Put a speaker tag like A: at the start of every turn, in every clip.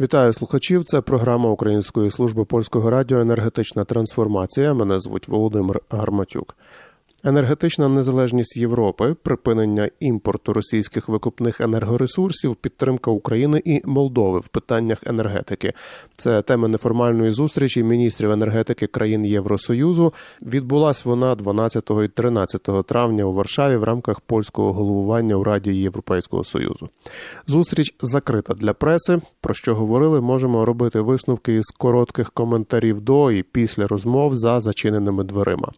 A: Вітаю слухачів. Це програма Української служби польського радіо Енергетична трансформація. Мене звуть Володимир Гарматюк. Енергетична незалежність Європи, припинення імпорту російських викупних енергоресурсів, підтримка України і Молдови в питаннях енергетики. Це теми неформальної зустрічі міністрів енергетики країн Євросоюзу. Відбулась вона 12 і 13 травня у Варшаві в рамках польського головування у Раді Європейського союзу. Зустріч закрита для преси. Про що говорили, можемо робити висновки із коротких коментарів до і після розмов за зачиненими дверима.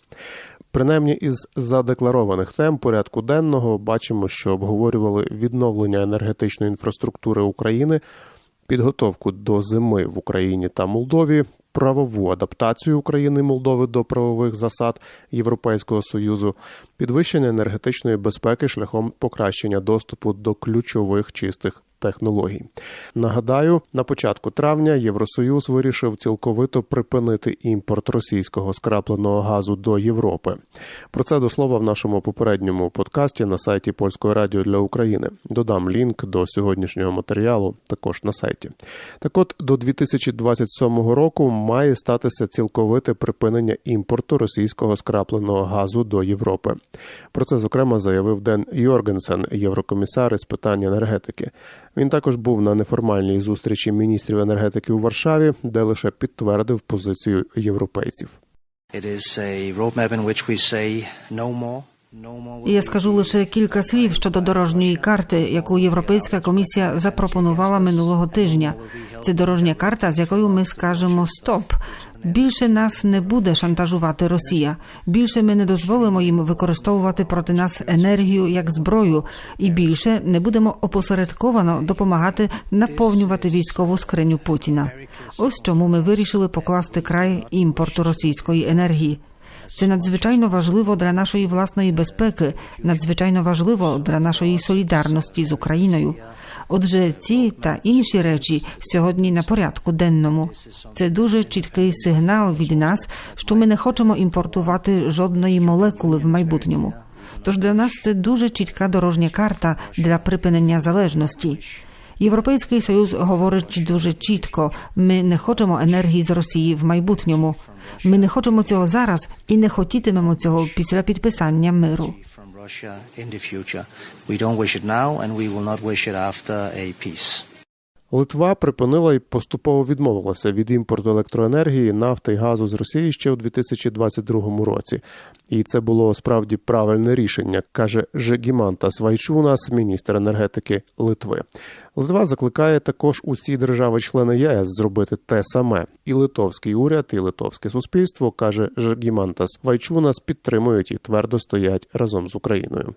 A: Принаймні із задекларованих тем порядку денного бачимо, що обговорювали відновлення енергетичної інфраструктури України, підготовку до зими в Україні та Молдові, правову адаптацію України і Молдови до правових засад Європейського союзу, підвищення енергетичної безпеки шляхом покращення доступу до ключових чистих технологій. Нагадаю, на початку травня Євросоюз вирішив цілковито припинити імпорт російського скрапленого газу до Європи. Про це до слова в нашому попередньому подкасті на сайті Польської радіо для України. Додам лінк до сьогоднішнього матеріалу також на сайті. Так, от до 2027 року має статися цілковите припинення імпорту російського скрапленого газу до Європи. Про це зокрема заявив Ден Йоргенсен, єврокомісар із питань енергетики. Він також був на неформальній зустрічі міністрів енергетики у Варшаві, де лише підтвердив позицію європейців.
B: Я скажу лише кілька слів щодо дорожньої карти, яку Європейська комісія запропонувала минулого тижня. Це дорожня карта, з якою ми скажемо стоп. Більше нас не буде шантажувати Росія. Більше ми не дозволимо їм використовувати проти нас енергію як зброю, і більше не будемо опосередковано допомагати наповнювати військову скриню Путіна. Ось чому ми вирішили покласти край імпорту російської енергії. Це надзвичайно важливо для нашої власної безпеки, надзвичайно важливо для нашої солідарності з Україною. Отже, ці та інші речі сьогодні на порядку денному. Це дуже чіткий сигнал від нас, що ми не хочемо імпортувати жодної молекули в майбутньому. Тож для нас це дуже чітка дорожня карта для припинення залежності. Європейський союз говорить дуже чітко: ми не хочемо енергії з Росії в майбутньому. Ми не хочемо цього зараз і не хотітимемо цього після підписання миру.
C: Russia in the future. We don't wish it now, and we will not wish it after a peace.
A: Литва припинила і поступово відмовилася від імпорту електроенергії, нафти і газу з Росії ще у 2022 році. І це було справді правильне рішення, каже Жегімантас Вайчунас, міністр енергетики Литви. Литва закликає також усі держави-члени ЄС зробити те саме. І литовський уряд, і литовське суспільство каже Жегімантас Вайчунас підтримують і твердо стоять разом з Україною.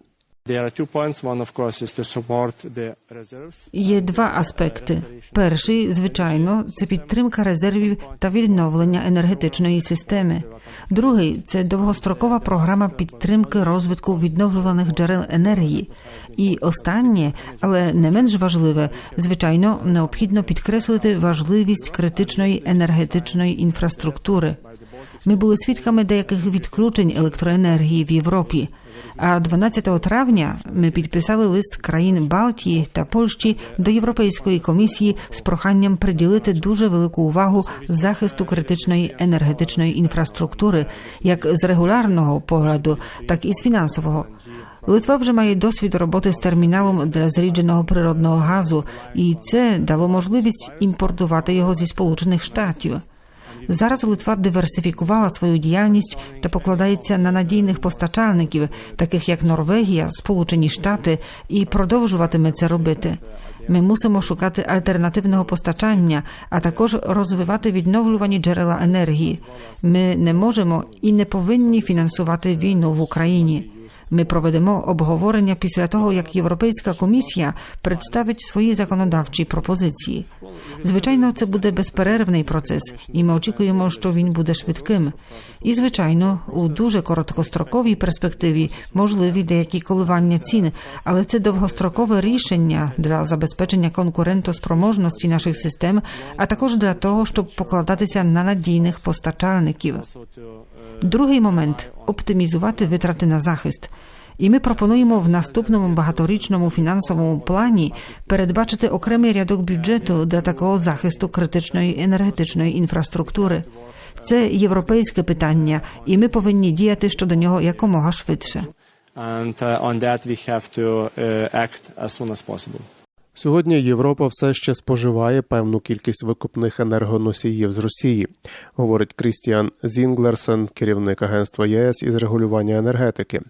B: Є два аспекти. Перший, звичайно, це підтримка резервів та відновлення енергетичної системи. Другий це довгострокова програма підтримки розвитку відновлюваних джерел енергії. І останнє, але не менш важливе, звичайно, необхідно підкреслити важливість критичної енергетичної інфраструктури. Ми були свідками деяких відключень електроенергії в Європі. А 12 травня ми підписали лист країн Балтії та Польщі до Європейської комісії з проханням приділити дуже велику увагу захисту критичної енергетичної інфраструктури, як з регулярного погляду, так і з фінансового. Литва вже має досвід роботи з терміналом для зрідженого природного газу, і це дало можливість імпортувати його зі Сполучених Штатів. Зараз Литва диверсифікувала свою діяльність та покладається на надійних постачальників, таких як Норвегія, Сполучені Штати, і продовжуватиме це робити. Ми мусимо шукати альтернативного постачання, а також розвивати відновлювані джерела енергії. Ми не можемо і не повинні фінансувати війну в Україні. Ми проведемо обговорення після того, як Європейська комісія представить свої законодавчі пропозиції. Звичайно, це буде безперервний процес, і ми очікуємо, що він буде швидким. І звичайно, у дуже короткостроковій перспективі можливі деякі коливання цін, але це довгострокове рішення для забезпечення конкурентоспроможності наших систем, а також для того, щоб покладатися на надійних постачальників. Другий момент оптимізувати витрати на захист. І ми пропонуємо в наступному багаторічному фінансовому плані передбачити окремий рядок бюджету для такого захисту критичної енергетичної інфраструктури. Це європейське питання, і ми повинні діяти щодо нього якомога швидше.
D: And uh, on that, we have to uh, act as soon as possible.
A: Сьогодні Європа все ще споживає певну кількість викупних енергоносіїв з Росії, говорить Крістіан Зінглерсен, керівник агентства ЄС із регулювання енергетики.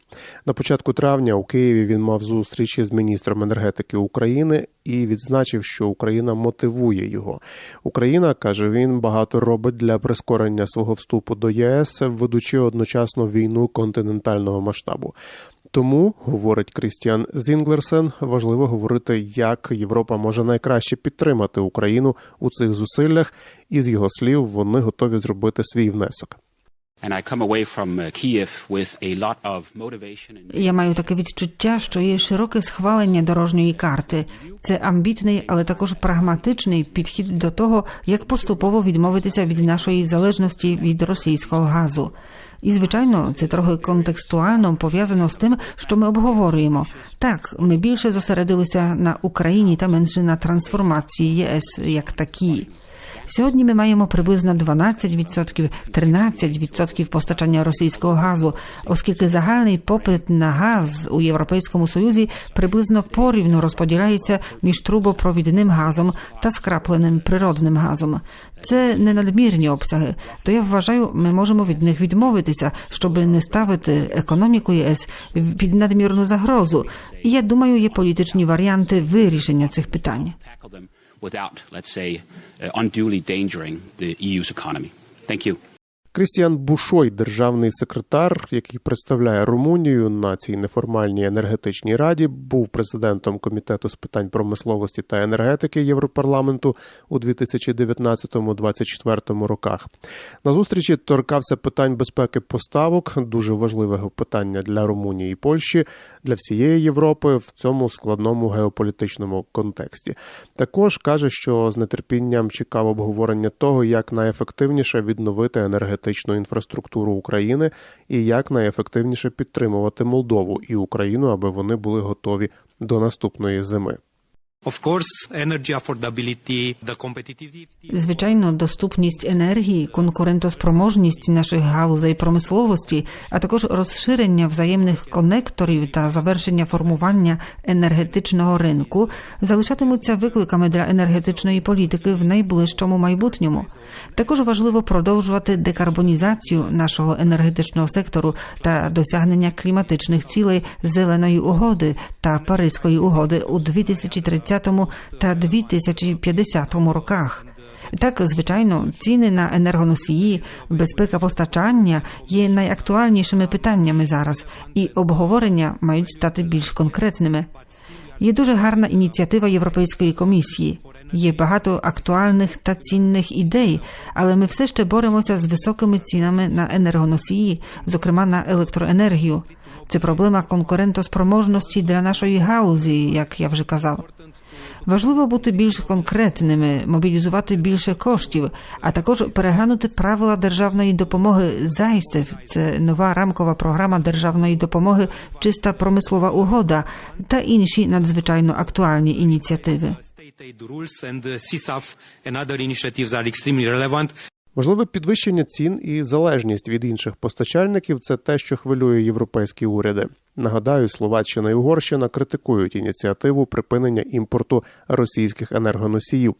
A: На початку травня у Києві він мав зустріч із міністром енергетики України і відзначив, що Україна мотивує його. Україна каже він багато робить для прискорення свого вступу до ЄС, ведучи одночасно війну континентального масштабу. Тому, говорить Крістіан Зінглерсен, важливо говорити, як Європа може найкраще підтримати Україну у цих зусиллях, і з його слів вони готові зробити свій внесок.
B: Я маю таке відчуття, що є широке схвалення дорожньої карти. Це амбітний, але також прагматичний підхід до того, як поступово відмовитися від нашої залежності від російського газу. І звичайно, це трохи контекстуально пов'язано з тим, що ми обговорюємо. Так, ми більше зосередилися на Україні та менше на трансформації ЄС як такій. Сьогодні ми маємо приблизно 12%, 13% постачання російського газу, оскільки загальний попит на газ у Європейському Союзі приблизно порівну розподіляється між трубопровідним газом та скрапленим природним газом. Це не надмірні обсяги. То я вважаю, ми можемо від них відмовитися, щоб не ставити економіку ЄС під надмірну загрозу. І я думаю, є політичні варіанти вирішення цих питань.
E: Without, let's say, uh, unduly endangering the EU's economy. Thank you.
A: Крістіан Бушой, державний секретар, який представляє Румунію на цій неформальній енергетичній раді, був президентом комітету з питань промисловості та енергетики Європарламенту у 2019-2024 роках. На зустрічі торкався питань безпеки поставок, дуже важливого питання для Румунії і Польщі, для всієї Європи в цьому складному геополітичному контексті. Також каже, що з нетерпінням чекав обговорення того, як найефективніше відновити енергетичну інфраструктуру України і як найефективніше підтримувати Молдову і Україну, аби вони були готові до наступної зими.
B: Звичайно, доступність енергії, конкурентоспроможність наших галузей промисловості, а також розширення взаємних конекторів та завершення формування енергетичного ринку залишатимуться викликами для енергетичної політики в найближчому майбутньому. Також важливо продовжувати декарбонізацію нашого енергетичного сектору та досягнення кліматичних цілей зеленої угоди та Паризької угоди у 2030 та 2050 роках. Так, звичайно, ціни на енергоносії, безпека постачання є найактуальнішими питаннями зараз, і обговорення мають стати більш конкретними. Є дуже гарна ініціатива Європейської комісії. Є багато актуальних та цінних ідей, але ми все ще боремося з високими цінами на енергоносії, зокрема на електроенергію. Це проблема конкурентоспроможності для нашої галузі, як я вже казав. Важливо бути більш конкретними, мобілізувати більше коштів, а також переглянути правила державної допомоги ЗАЙСЕФ. Це нова рамкова програма державної допомоги, чиста промислова угода та інші надзвичайно актуальні ініціативи.
A: Можливе підвищення цін і залежність від інших постачальників це те, що хвилює європейські уряди. Нагадаю, Словаччина і Угорщина критикують ініціативу припинення імпорту російських енергоносіїв.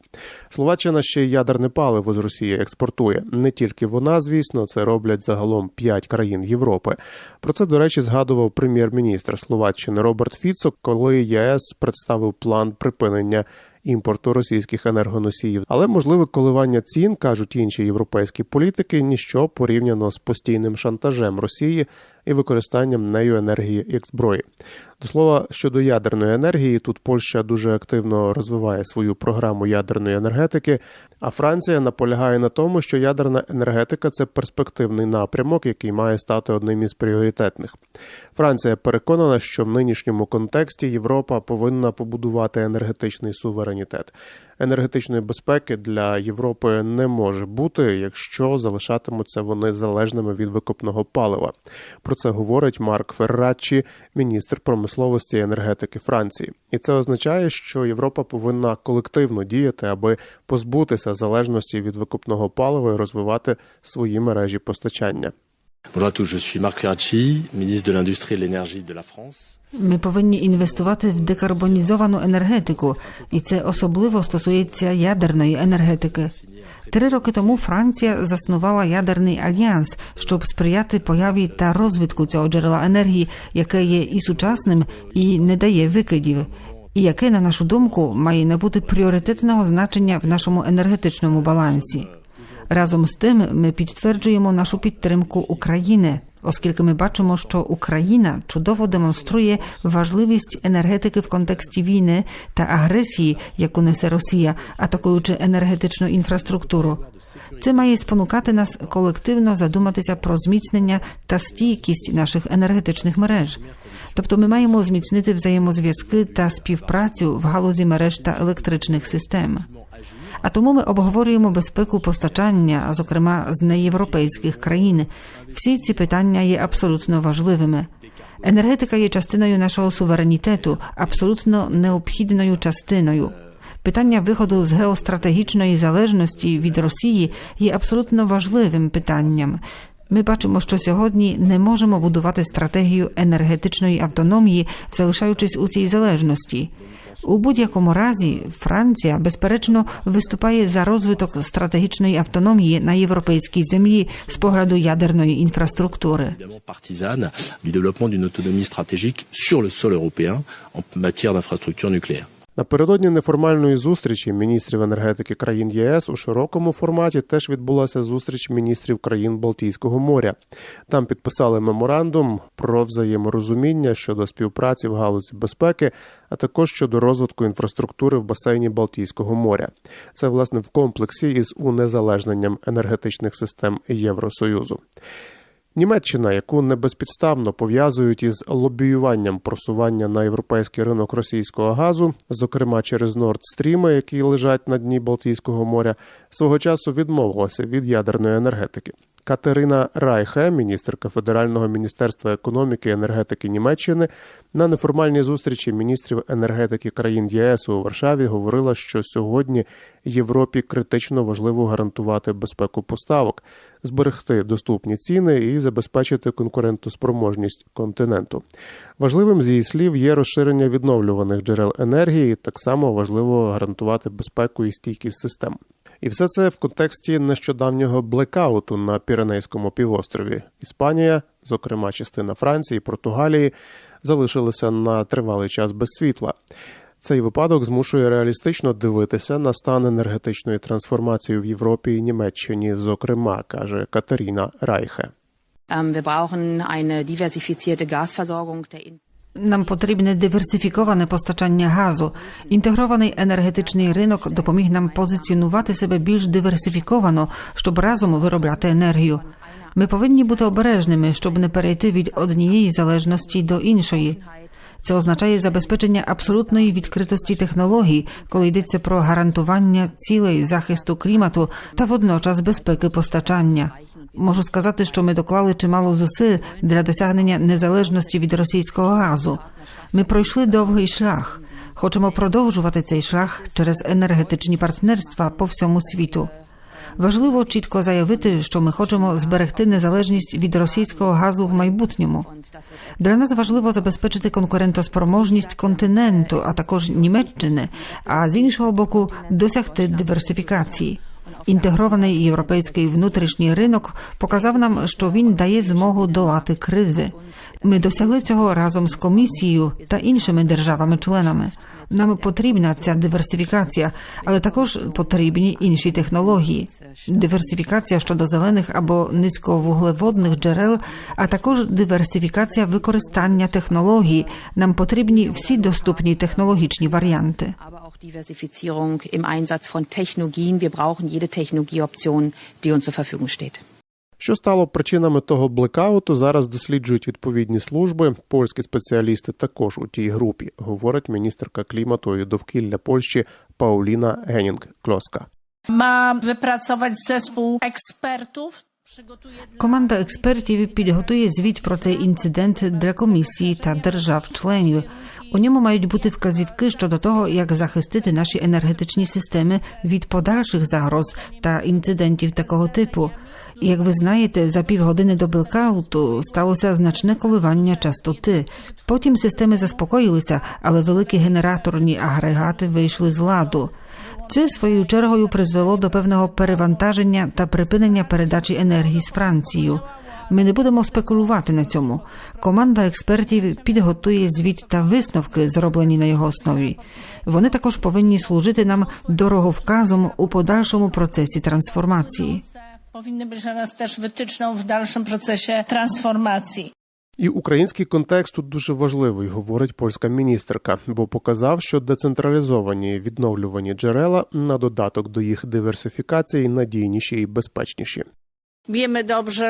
A: Словаччина ще й ядерне паливо з Росії експортує. Не тільки вона, звісно, це роблять загалом п'ять країн Європи. Про це, до речі, згадував прем'єр-міністр Словаччини Роберт Фіцо, коли ЄС представив план припинення імпорту російських енергоносіїв. Але можливе коливання цін, кажуть інші європейські політики, ніщо порівняно з постійним шантажем Росії і використанням нею енергії як зброї. До слова, щодо ядерної енергії, тут Польща дуже активно розвиває свою програму ядерної енергетики. А Франція наполягає на тому, що ядерна енергетика це перспективний напрямок, який має стати одним із пріоритетних. Франція переконана, що в нинішньому контексті Європа повинна побудувати енергетичний суверенітет. Енергетичної безпеки для Європи не може бути, якщо залишатимуться вони залежними від викопного палива. Про це говорить Марк Ферраччі, міністр промисловості і енергетики Франції. І це означає, що Європа повинна колективно діяти, аби позбутися залежності від викопного палива і розвивати свої мережі постачання.
F: Bonjour à tous, je suis Marc Ferracci, ministre de l'Industrie et de l'Énergie de la France.
B: Ми повинні інвестувати в декарбонізовану енергетику, і це особливо стосується ядерної енергетики. Три роки тому Франція заснувала ядерний альянс, щоб сприяти появі та розвитку цього джерела енергії, яке є і сучасним, і не дає викидів, і яке, на нашу думку, має набути пріоритетного значення в нашому енергетичному балансі. Разом з тим, ми підтверджуємо нашу підтримку України, оскільки ми бачимо, що Україна чудово демонструє важливість енергетики в контексті війни та агресії, яку несе Росія, атакуючи енергетичну інфраструктуру. Це має спонукати нас колективно задуматися про зміцнення та стійкість наших енергетичних мереж. Тобто ми маємо зміцнити взаємозв'язки та співпрацю в галузі мереж та електричних систем. А тому ми обговорюємо безпеку постачання, зокрема з неєвропейських країн. Всі ці питання є абсолютно важливими. Енергетика є частиною нашого суверенітету, абсолютно необхідною частиною. Питання виходу з геостратегічної залежності від Росії є абсолютно важливим питанням. Ми бачимо, що сьогодні не можемо будувати стратегію енергетичної автономії, залишаючись у цій залежності. У будь-якому разі Франція безперечно виступає за розвиток стратегічної автономії на європейській землі з погляду ядерної інфраструктури.
F: Du développement d'une autonomie stratégique sur le sol européen en matière d'infrastructures nucléaires.
A: Напередодні неформальної зустрічі міністрів енергетики країн ЄС у широкому форматі теж відбулася зустріч міністрів країн Балтійського моря. Там підписали меморандум про взаєморозуміння щодо співпраці в галузі безпеки, а також щодо розвитку інфраструктури в басейні Балтійського моря. Це власне в комплексі із унезалежненням енергетичних систем Євросоюзу. Німеччина, яку небезпідставно пов'язують із лобіюванням просування на європейський ринок російського газу, зокрема через Stream, які лежать на дні Балтійського моря, свого часу відмовилася від ядерної енергетики. Катерина Райхе, міністерка Федерального міністерства економіки і енергетики Німеччини, на неформальній зустрічі міністрів енергетики країн ЄС у Варшаві говорила, що сьогодні Європі критично важливо гарантувати безпеку поставок, зберегти доступні ціни і забезпечити конкурентоспроможність континенту. Важливим з її слів є розширення відновлюваних джерел енергії. Так само важливо гарантувати безпеку і стійкість систем. І все це в контексті нещодавнього блекауту на Піренейському півострові. Іспанія, зокрема частина Франції, і Португалії, залишилися на тривалий час без світла. Цей випадок змушує реалістично дивитися на стан енергетичної трансформації в Європі і Німеччині, зокрема, каже Катерина Райхе.
B: Нам потрібне диверсифіковане постачання газу. Інтегрований енергетичний ринок допоміг нам позиціонувати себе більш диверсифіковано, щоб разом виробляти енергію. Ми повинні бути обережними, щоб не перейти від однієї залежності до іншої. Це означає забезпечення абсолютної відкритості технологій, коли йдеться про гарантування цілей захисту клімату та водночас безпеки постачання. Можу сказати, що ми доклали чимало зусиль для досягнення незалежності від російського газу. Ми пройшли довгий шлях. Хочемо продовжувати цей шлях через енергетичні партнерства по всьому світу. Важливо чітко заявити, що ми хочемо зберегти незалежність від російського газу в майбутньому. Для нас важливо забезпечити конкурентоспроможність континенту, а також Німеччини, а з іншого боку, досягти диверсифікації. Інтегрований європейський внутрішній ринок показав нам, що він дає змогу долати кризи. Ми досягли цього разом з комісією та іншими державами-членами. Нам потрібна ця диверсифікація, але також потрібні інші технології. Диверсифікація щодо зелених або низьковуглеводних джерел, а також диверсифікація використання технологій. Нам потрібні всі доступні технологічні варіанти.
G: Diversifizierung im Einsatz von Technologien. Wir brauchen jede Technologieoption, die uns zur Verfügung steht.
A: Що стало причинами того блекауту, зараз досліджують відповідні служби. Польські спеціалісти також у тій групі, говорить міністерка клімату і довкілля Польщі Пауліна Генінг Клоска.
H: Ma wypracować zespół ekspertów.
B: Команда експертів підготує звіт про цей інцидент для комісії та держав-членів. У ньому мають бути вказівки щодо того, як захистити наші енергетичні системи від подальших загроз та інцидентів такого типу. І як ви знаєте, за півгодини до блекауту сталося значне коливання частоти. Потім системи заспокоїлися, але великі генераторні агрегати вийшли з ладу. Це своєю чергою призвело до певного перевантаження та припинення передачі енергії з Францією. Ми не будемо спекулювати на цьому. Команда експертів підготує звіт та висновки, зроблені на його основі. Вони також повинні служити нам дороговказом у подальшому процесі трансформації.
H: powinny być dla nas też wytyczną w dalszym procesie transformacji.
A: І український контекст тут дуже важливий, говорить польська міністерка, бо показав, що децентралізовані відновлювані джерела на додаток до їх диверсифікації надійніші і безпечніші.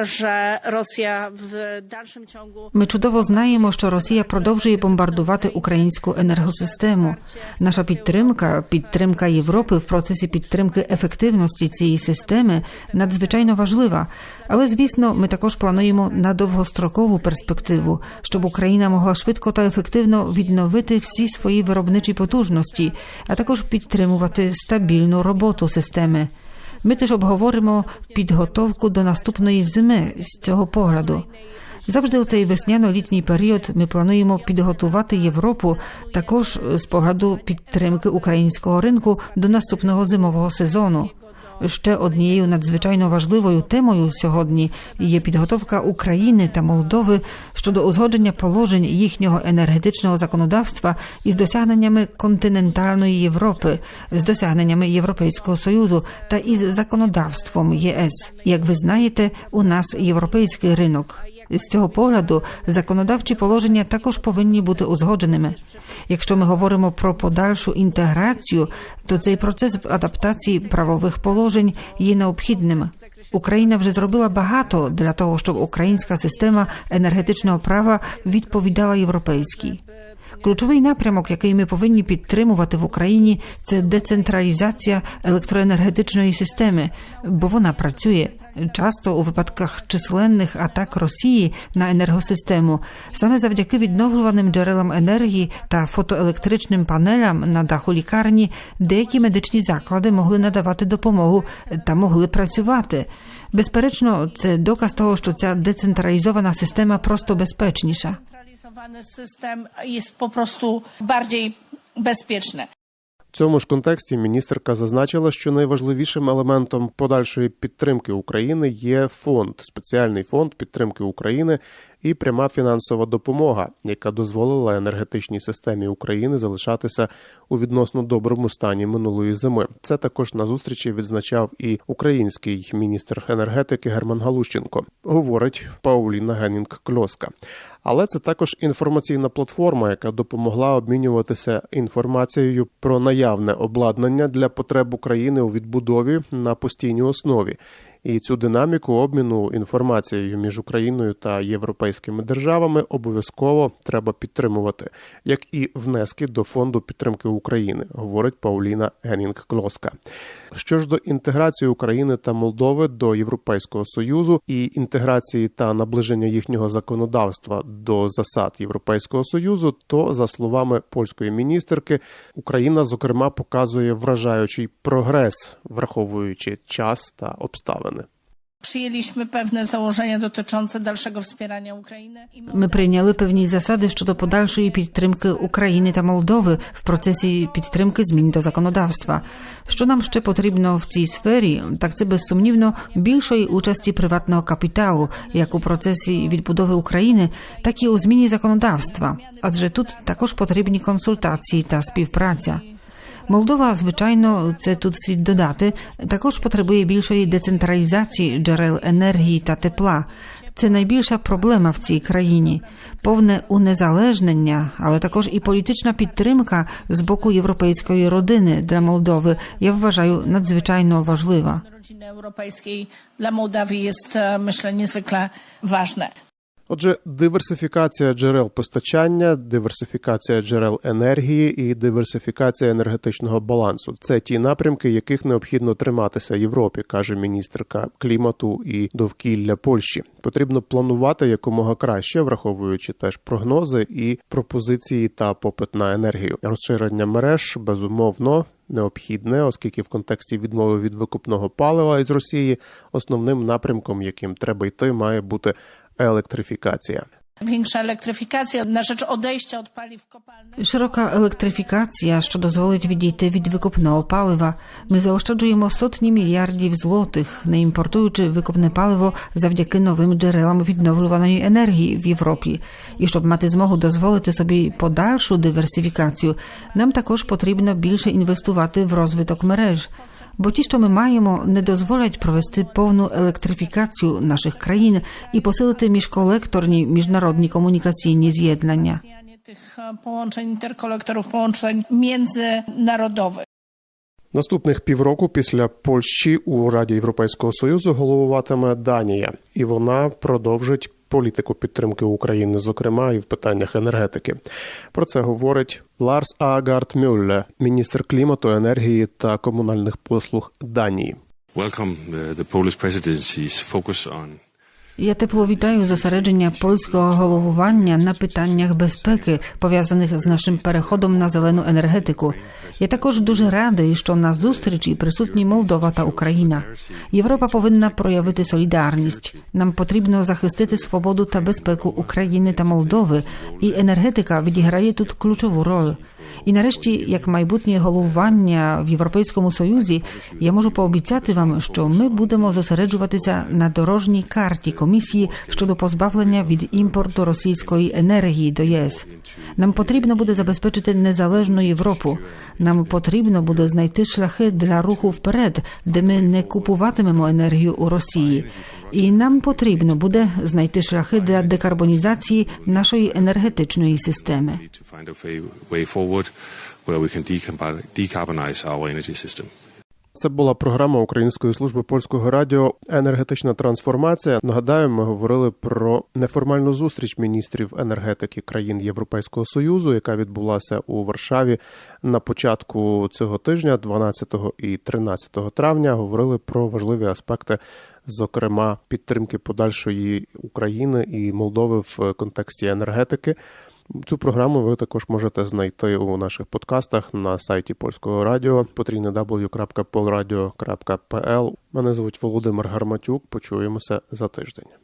H: Że Rosja w dalszym ciągu
B: Ми чудово знаємо, що Росія продовжує бомбардувати українську енергосистему. Наша підтримка, підтримка Європи в процесі підтримки ефективності цієї системи надзвичайно важлива. Але звісно, ми також плануємо на довгострокову перспективу, щоб Україна могла швидко та ефективно відновити всі свої виробничі потужності, а також підтримувати стабільну роботу системи. Ми теж обговоримо підготовку до наступної зими з цього погляду. Завжди у цей весняно-літній період ми плануємо підготувати Європу також з погляду підтримки українського ринку до наступного зимового сезону. Ще однією надзвичайно важливою темою сьогодні є підготовка України та Молдови щодо узгодження положень їхнього енергетичного законодавства із досягненнями континентальної Європи, з досягненнями Європейського союзу та із законодавством ЄС. Як ви знаєте, у нас європейський ринок. З цього погляду законодавчі положення також повинні бути узгодженими. Якщо ми говоримо про подальшу інтеграцію, то цей процес в адаптації правових положень є необхідним. Україна вже зробила багато для того, щоб українська система енергетичного права відповідала європейській. Ключовий напрямок, який ми повинні підтримувати в Україні, це децентралізація електроенергетичної системи, бо вона працює. Часто у випадках численних атак Росії на енергосистему саме завдяки відновлюваним джерелам енергії та фотоелектричним панелям на даху лікарні деякі медичні заклади могли надавати допомогу та могли працювати. Безперечно, це доказ того, що ця децентралізована система просто безпечніша.
H: Centralizowany system jest po prostu bardziej bezpieczny.
A: В цьому ж контексті міністерка зазначила, що найважливішим елементом подальшої підтримки України є фонд, спеціальний фонд підтримки України і пряма фінансова допомога, яка дозволила енергетичній системі України залишатися у відносно доброму стані минулої зими. Це також на зустрічі відзначав і український міністр енергетики Герман Галущенко, говорить Пауліна Генінг Кльоска. Але це також інформаційна платформа, яка допомогла обмінюватися інформацією про наявне обладнання для потреб України у відбудові на постійній основі. І цю динаміку обміну інформацією між Україною та європейськими державами обов'язково треба підтримувати, як і внески до фонду підтримки України, говорить Пауліна Генінг Клоска. Що ж до інтеграції України та Молдови до Європейського союзу і інтеграції та наближення їхнього законодавства до засад Європейського союзу, то за словами польської міністерки, Україна зокрема показує вражаючий прогрес, враховуючи час та обставини.
H: Przyjęliśmy pewne założenia dotyczące dalszego wspierania Ukrainy.
B: Ми прийняли певні засади щодо подальшої підтримки України та Молдови в процесі підтримки змін до законодавства. Що нам ще потрібно в цій сфері, так це безсумнівно більшої участі приватного капіталу, як у процесі відбудови України, так і у зміні законодавства. Адже тут також потрібні консультації та співпраця. Молдова, звичайно, це тут слід додати, також потребує більшої децентралізації джерел енергії та тепла. Це найбільша проблема в цій країні, повне унезалежнення, але також і політична підтримка з боку європейської родини для Молдови. Я вважаю надзвичайно важлива.
H: europejskiej dla Mołdawii jest, e, myślę, niezwykle ważne.
A: Отже, диверсифікація джерел постачання, диверсифікація джерел енергії і диверсифікація енергетичного балансу це ті напрямки, яких необхідно триматися Європі, каже міністерка клімату і довкілля Польщі. Потрібно планувати якомога краще, враховуючи теж прогнози і пропозиції та попит на енергію. Розширення мереж безумовно необхідне, оскільки в контексті відмови від викупного палива із Росії основним напрямком, яким треба йти, має бути електрифікація.
H: Większa elektryfikacja na rzecz odejścia od paliw kopalnych.
B: Широка електрифікація, що дозволить відійти від викопного палива. Ми заощаджуємо сотні мільярдів злотих, не імпортуючи викопне паливо завдяки новим джерелам відновлюваної енергії в Європі. І щоб мати змогу дозволити собі подальшу диверсифікацію, нам також потрібно більше інвестувати в розвиток мереж. Бо ті, що ми маємо, не дозволять провести повну електрифікацію наших країн і посилити міжколекторні міжнародні комунікаційні з'єднання.
H: Rozwijanie tych e, połączeń interkolektorów, połączeń międzynarodowych.
A: Наступних півроку після Польщі у Раді Європейського Союзу головуватиме Данія, і вона продовжить політику підтримки України, зокрема і в питаннях енергетики. Про це говорить Ларс Агард Мюлле, міністр клімату, енергії та комунальних послуг Данії.
I: welcome uh, the Polish presidency's focus on
B: Я тепло вітаю зосередження польського головування на питаннях безпеки, пов'язаних з нашим переходом на зелену енергетику. Я також дуже радий, що на зустрічі присутні Молдова та Україна. Європа повинна проявити солідарність. Нам потрібно захистити свободу та безпеку України та Молдови, і енергетика відіграє тут ключову роль. І нарешті, як майбутнє головування в Європейському Союзі, я можу пообіцяти вам, що ми будемо зосереджуватися на дорожній карті комісії щодо позбавлення від імпорту російської енергії до ЄС. Нам потрібно буде забезпечити незалежну Європу. Нам потрібно буде знайти шляхи для руху вперед, де ми не купуватимемо енергію у Росії. І нам потрібно буде знайти шляхи для декарбонізації нашої енергетичної системи.
I: Forward where we can decarbonize our energy system.
A: Це була програма Української служби польського радіо Енергетична трансформація. Нагадаю, ми говорили про неформальну зустріч міністрів енергетики країн Європейського союзу, яка відбулася у Варшаві на початку цього тижня, 12 і 13 травня. Говорили про важливі аспекти, зокрема підтримки подальшої України і Молдови в контексті енергетики. Цю програму ви також можете знайти у наших подкастах на сайті польського радіо www.polradio.pl. Мене звуть Володимир Гарматюк. Почуємося за тиждень.